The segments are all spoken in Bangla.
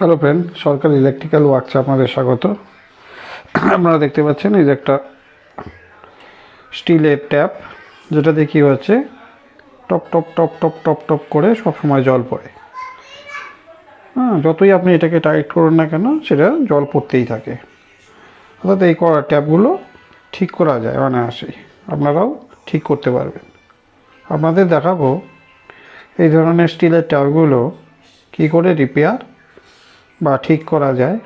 হ্যালো ফ্রেন্ড সরকার ইলেকট্রিক্যাল ওয়ার্কসে আপনাদের স্বাগত। আপনারা দেখতে পাচ্ছেন, এই যে একটা স্টিলের ট্যাপ যেটাতে কী হচ্ছে? Top top top top top top করে সব সময় জল পড়ে। হ্যাঁ যতই আপনি এটাকে টাইট করুন না কেন, সেটা জল পড়তেই থাকে। অর্থাৎ এই করা ট্যাপগুলো ঠিক করা যায় অনায়াসেই। আপনারাও ঠিক করতে পারবেন। আপনাদের দেখাবো এই ধরনের স্টিলের ট্যাপগুলো কী করে রিপেয়ার বা ঠিক করা যায়,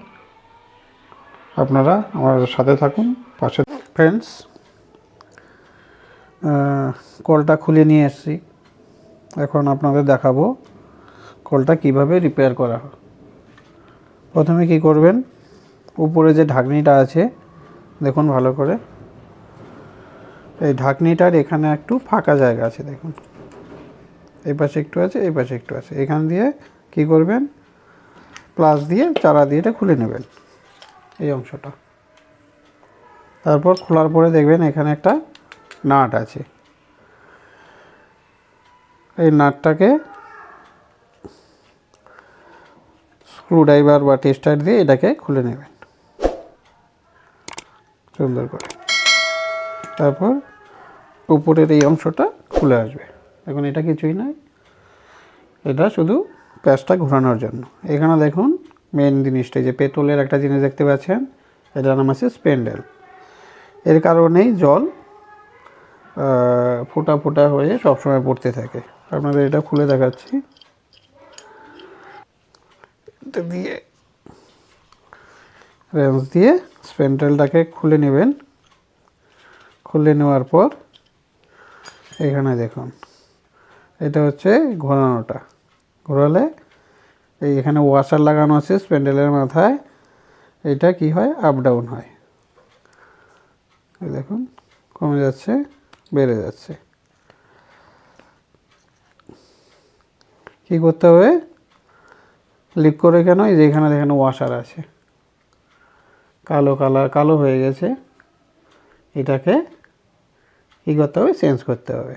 আপনারা আমার সাথে থাকুন, পাশে ফ্রেন্ডস কলটা খুলে নিয়ে এসেছি। এখন আপনাদের দেখাবো কলটা কীভাবে রিপেয়ার করা হয়। প্রথমে কি করবেন, উপরে যে ঢাকনিটা আছে, দেখুন ভালো করে। এই ঢাকনিটার এখানে একটু ফাঁকা জায়গা আছে, দেখুন। এই পাশে একটু আছে, এই পাশে একটু আছে। এখান দিয়ে কি করবেন প্লাস দিয়ে চারা দিয়ে এটা খুলে নেবেন, এই অংশটা। তারপর খোলার পরে দেখবেন এখানে একটা নাট আছে। এই নাটটাকে স্ক্রুড্রাইভার বা টেস্টার দিয়ে এটাকে খুলে নেবেন। সুন্দর করে। তারপর উপরের এই অংশটা খুলে আসবে। এখন এটা কিছুই নয়। এটা শুধু প্যাচটা ঘোরানোর জন্য। এখানে দেখুন মেন জিনিসটা যে পেতলের একটা জিনিস দেখতে পাচ্ছেন, এটার নাম আছে স্পেন্ডেল। এর কারণেই জল ফোটা ফোঁটা হয়ে সবসময় পড়তে থাকে। আপনাদের এটা খুলে দেখাচ্ছি। দিয়ে রেঞ্জ দিয়ে স্পেন্ডেলটাকে খুলে নেবেন। খুলে নেওয়ার পর এখানে দেখুন, এটা হচ্ছে ঘোরানোটা। ঘোরালে এই এখানে ওয়াশার লাগানো আছে স্প্যান্ডেলের মাথায়। এটা কি হয়? আপ ডাউন হয়। দেখুন, কমে যাচ্ছে, বেড়ে যাচ্ছে। কি করতে হবে? লিক করে কেন? এই যে এখানে দেখেন ওয়াশার আছে। কালো কালার কালো হয়ে গেছে। এটাকে কী করতে হবে? চেঞ্জ করতে হবে।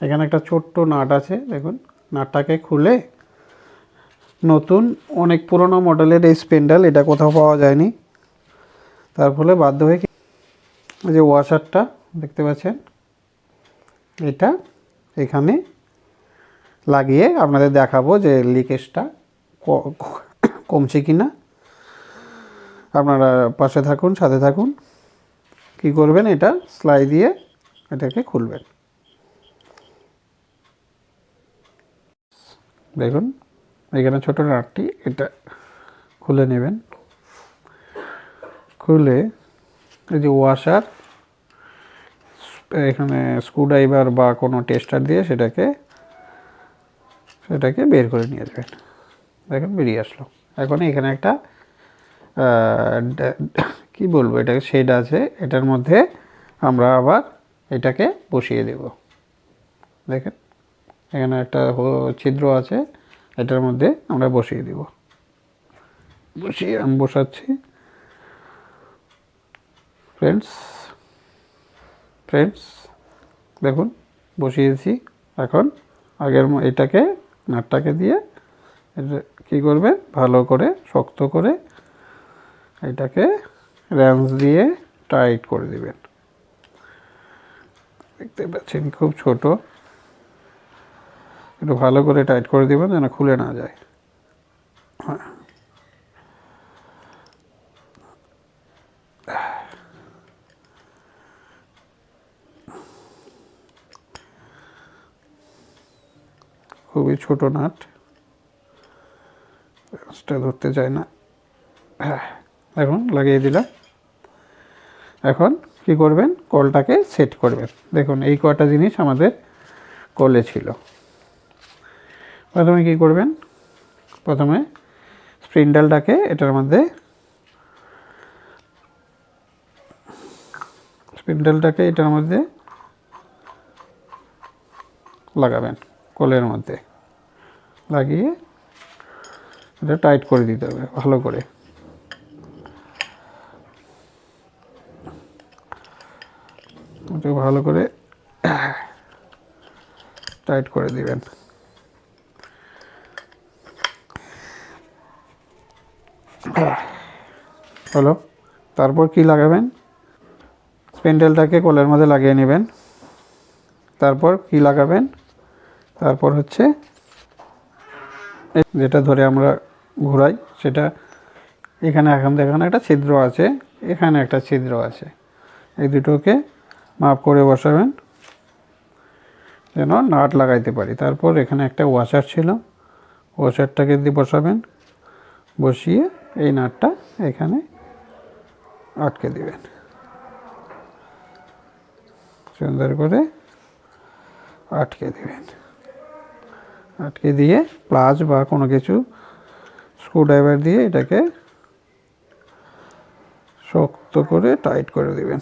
এখানে একটা ছোট্ট নাট আছে, দেখুন। নাটটাকে খুলে নতুন, অনেক পুরনো মডেলের এই স্পেন্ডাল এটা কোথাও পাওয়া যায়নি। তার ফলে বাধ্য হয়ে যে ওয়াশারটা দেখতে পাচ্ছেন? এটা এখানে লাগিয়ে আপনাদের দেখাবো যে লিকেজটা কমছে কি না আপনারা পাশে থাকুন, সাথে থাকুন। কি করবেন এটা? সেলাই দিয়ে এটাকে খুলবেন। দেখুন। এখানে ছোটো নাটটি, এটা খুলে নেবেন। খুলে এই যে ওয়াশার এখানে স্ক্রুড্রাইভার বা কোনো টেস্টার দিয়ে সেটাকে সেটাকে বের করে নিয়ে আসবেন দেখেন, বেরিয়ে আসলো। এখন এখানে একটা কি বলব এটাকে শেড আছে, এটার মধ্যে আমরা আবার এটাকে বসিয়ে দেব। দেখেন, এখানে একটা ছিদ্র আছে। এটার মধ্যে আমরা বসিয়ে দিব। বসিয়ে আমি বসাচ্ছি। ফ্রেন্ডস ফ্রেন্ডস দেখুন, বসিয়েছি। এখন আগের এটাকে, নাটটাকে দিয়ে এটা কী করবেন? ভালো করে, শক্ত করে এটাকে র্যাঞ্চ দিয়ে টাইট করে দিবেন। দেখতে পাচ্ছেন, খুব ছোট। একটু ভালো করে টাইট করে দিবেন যেন খুলে না যায়। হ্যাঁ। খুবই ছোট নাট। সেটা ধরতে চায় না। হ্যাঁ এখন লাগিয়ে দিলাম। এখন কি করবেন? কলটাকে সেট করবেন। দেখুন, এই কটা জিনিস আমাদের কলে ছিল। প্রথমে কি করবেন? প্রথমে স্প্রিন্ডালটাকে এটার মধ্যে স্প্রিন্ডালটাকে এটার মধ্যে লাগাবেন কলের মধ্যে। লাগিয়ে এটা টাইট করে দিতে হবে, ভালো করে। ভালো করে টাইট করে দিবেন। হলো তারপর কি লাগাবেন? স্পেন্ডেলটাকে কোলের মধ্যে লাগিয়ে নেবেন। তারপর কি লাগাবেন? তারপর হচ্ছে, যেটা ধরে আমরা ঘোরাই, সেটা এখানে এখন এখানে একটা ছিদ্র আছে, এখানে একটা ছিদ্র আছে। এই দুটোকে মাপ করে বসাবেন, যেন নাট লাগাইতে পারি। তারপর এখানে একটা ওয়াশার ছিল ওয়াশারটাকে দিয়ে বসাবেন, বসিয়ে এই নাটটা এখানে আটকে দিবেন। সুন্দর করে আটকে দিবেন। আটকে দিয়ে প্লাস বা কোনো কিছু স্ক্রুড্রাইভার দিয়ে এটাকে শক্ত করে টাইট করে দিবেন।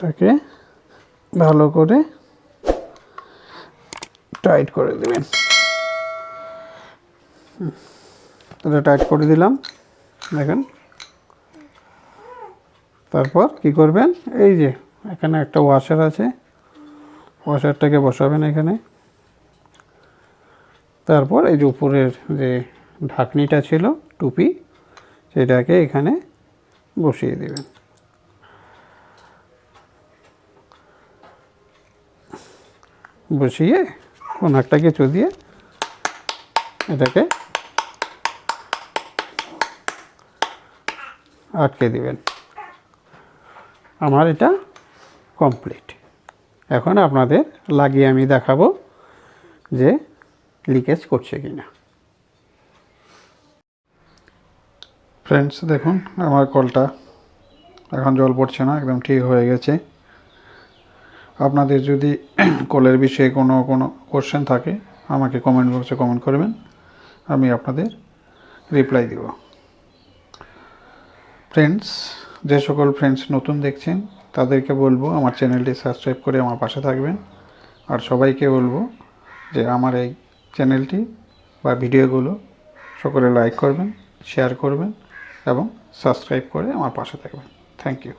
এটাকে ভালো করে টাইট করে দেবেন। এটা টাইট করে দিলাম, দেখেন। তারপর কি করবেন? এই যে, এখানে একটা ওয়াশার আছে। ওয়াশারটাকে বসাবেন এখানে। তারপর এই যে উপরের যে ঢাকনিটা ছিল, টুপি, সেটাকে এখানে বসিয়ে দেবেন। বসিয়ে কোন একটা কিছু দিয়ে এটাকে আটকে দিবেন। আমার এটা কমপ্লিট। এখন আপনাদের লাগিয়ে আমি দেখাবো যে লিকেজ করছে কি না ফ্রেন্ডস দেখুন, আমার কলটা এখন জল পড়ছে না, একদম ঠিক হয়ে গেছে। আপনাদের যদি কলের বিষয়ে কোনো কোনো কোশ্চেন থাকে, আমাকে কমেন্ট বক্সে কমেন্ট করবেন। আমি আপনাদের রিপ্লাই দেব। ফ্রেন্ডস যে সকল ফ্রেন্ডস নতুন দেখছেন, তাদেরকে বলব আমার চ্যানেলটি সাবস্ক্রাইব করে আমার পাশে থাকবেন। আর সবাইকে বলব যে আমার এই চ্যানেলটি বা ভিডিওগুলো সকলে লাইক করবেন শেয়ার করবেন এবং সাবস্ক্রাইব করে আমার পাশে থাকবেন। Thank you